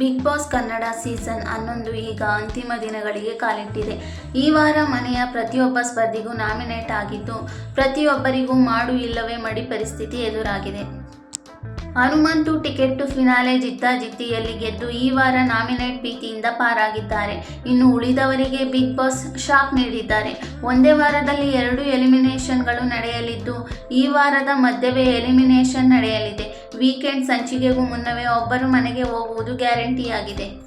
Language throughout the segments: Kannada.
ಬಿಗ್ ಬಾಸ್ ಕನ್ನಡ ಸೀಸನ್ ಹನ್ನೊಂದು ಈಗ ಅಂತಿಮ ದಿನಗಳಿಗೆ ಕಾಲಿಟ್ಟಿದೆ. ಈ ವಾರ ಮನೆಯ ಪ್ರತಿಯೊಬ್ಬ ಸ್ಪರ್ಧಿಗೂ ನಾಮಿನೇಟ್ ಆಗಿದ್ದು, ಪ್ರತಿಯೊಬ್ಬರಿಗೂ ಮಾಡು ಇಲ್ಲವೇ ಮಡಿ ಪರಿಸ್ಥಿತಿ ಎದುರಾಗಿದೆ. ಹನುಮಂತು ಟಿಕೆಟ್ ಫಿನಾಲೆ ಜಿತ್ತಿಯಲ್ಲಿ ಗೆದ್ದು ಈ ವಾರ ನಾಮಿನೇಟ್ ಭೀತಿಯಿಂದ ಪಾರಾಗಿದ್ದಾರೆ. ಇನ್ನು ಉಳಿದವರಿಗೆ ಬಿಗ್ ಬಾಸ್ ಶಾಕ್ ನೀಡಿದ್ದಾರೆ. ಒಂದೇ ವಾರದಲ್ಲಿ ಎರಡು ಎಲಿಮಿನೇಷನ್ಗಳು ನಡೆಯಲಿದ್ದು, ಈ ವಾರದ ಮಧ್ಯವೇ ಎಲಿಮಿನೇಷನ್ ನಡೆಯಲಿದೆ. ವೀಕೆಂಡ್ ಸಂಚಿಕೆಗೂ ಮುನ್ನವೇ ಒಬ್ಬರು ಮನೆಗೆ ಹೋಗುವುದು ಗ್ಯಾರಂಟಿಯಾಗಿದೆ.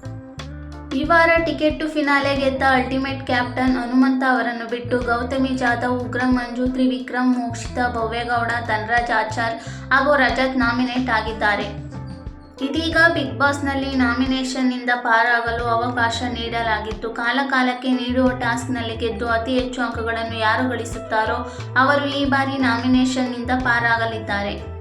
ಈ ವಾರ ಟಿಕೆಟ್ ಟು ಫಿನಾಲೆ ಗೆದ್ದ ಅಲ್ಟಿಮೇಟ್ ಕ್ಯಾಪ್ಟನ್ ಹನುಮಂತ ಅವರನ್ನು ಬಿಟ್ಟು ಗೌತಮಿ ಜಾಧವ್, ಉಗ್ರ ಮಂಜು, ತ್ರಿವಿಕ್ರಮ್, ಮೋಕ್ಷಿತಾ ಭವ್ಯಗೌಡ, ಧನರಾಜ್ ಆಚಾರ್ ಹಾಗೂ ರಜತ್ ನಾಮಿನೇಟ್ ಆಗಿದ್ದಾರೆ. ಇದೀಗ ಬಿಗ್ ಬಾಸ್ನಲ್ಲಿ ನಾಮಿನೇಷನ್ನಿಂದ ಪಾರಾಗಲು ಅವಕಾಶ ನೀಡಲಾಗಿತ್ತು. ಕಾಲಕಾಲಕ್ಕೆ ನೀಡುವ ಟಾಸ್ಕ್ನಲ್ಲಿ ಗೆದ್ದು ಅತಿ ಹೆಚ್ಚು ಅಂಕಗಳನ್ನು ಯಾರು ಗಳಿಸುತ್ತಾರೋ ಅವರು ಈ ಬಾರಿ ನಾಮಿನೇಷನ್ನಿಂದ ಪಾರಾಗಲಿದ್ದಾರೆ.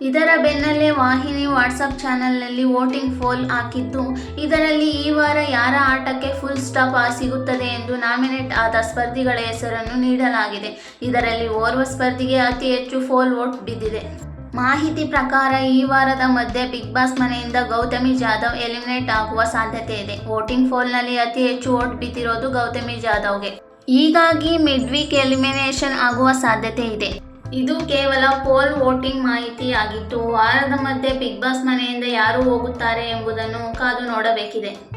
ಇದರ ಬೆನ್ನಲ್ಲೇ ವಾಹಿನಿ ವಾಟ್ಸಪ್ ಚಾನೆಲ್ನಲ್ಲಿ ವೋಟಿಂಗ್ ಫೋಲ್ ಹಾಕಿದ್ದು, ಇದರಲ್ಲಿ ಈ ವಾರ ಯಾರ ಆಟಕ್ಕೆ ಫುಲ್ ಸ್ಟಾಪ್ ಸಿಗುತ್ತದೆ ಎಂದು ನಾಮಿನೇಟ್ ಆದ ಸ್ಪರ್ಧಿಗಳ ಹೆಸರನ್ನು ನೀಡಲಾಗಿದೆ. ಇದರಲ್ಲಿ ಓರ್ವ ಸ್ಪರ್ಧಿಗೆ ಅತಿ ಹೆಚ್ಚು ಫೋಲ್ ವೋಟ್ ಬಿದ್ದಿದೆ. ಮಾಹಿತಿ ಪ್ರಕಾರ, ಈ ವಾರದ ಮಧ್ಯೆ ಬಿಗ್ ಬಾಸ್ ಮನೆಯಿಂದ ಗೌತಮಿ ಜಾಧವ್ ಎಲಿಮಿನೇಟ್ ಆಗುವ ಸಾಧ್ಯತೆ ಇದೆ. ವೋಟಿಂಗ್ ಫೋಲ್ನಲ್ಲಿ ಅತಿ ಹೆಚ್ಚು ವೋಟ್ ಬಿದ್ದಿರೋದು ಗೌತಮಿ ಜಾಧವ್ಗೆ. ಹೀಗಾಗಿ ಮಿಡ್ ವೀಕ್ ಎಲಿಮಿನೇಷನ್ ಆಗುವ ಸಾಧ್ಯತೆ ಇದೆ. ಇದು ಕೇವಲ ಪೋಲ್ ವೋಟಿಂಗ್ ಮಾಹಿತಿ ಆಗಿತ್ತು. ವಾರದ ಮಧ್ಯೆ ಬಿಗ್ ಬಾಸ್ ಮನೆಯಿಂದ ಯಾರು ಹೋಗುತ್ತಾರೆ ಎಂಬುದನ್ನು ಕಾದು ನೋಡಬೇಕಿದೆ.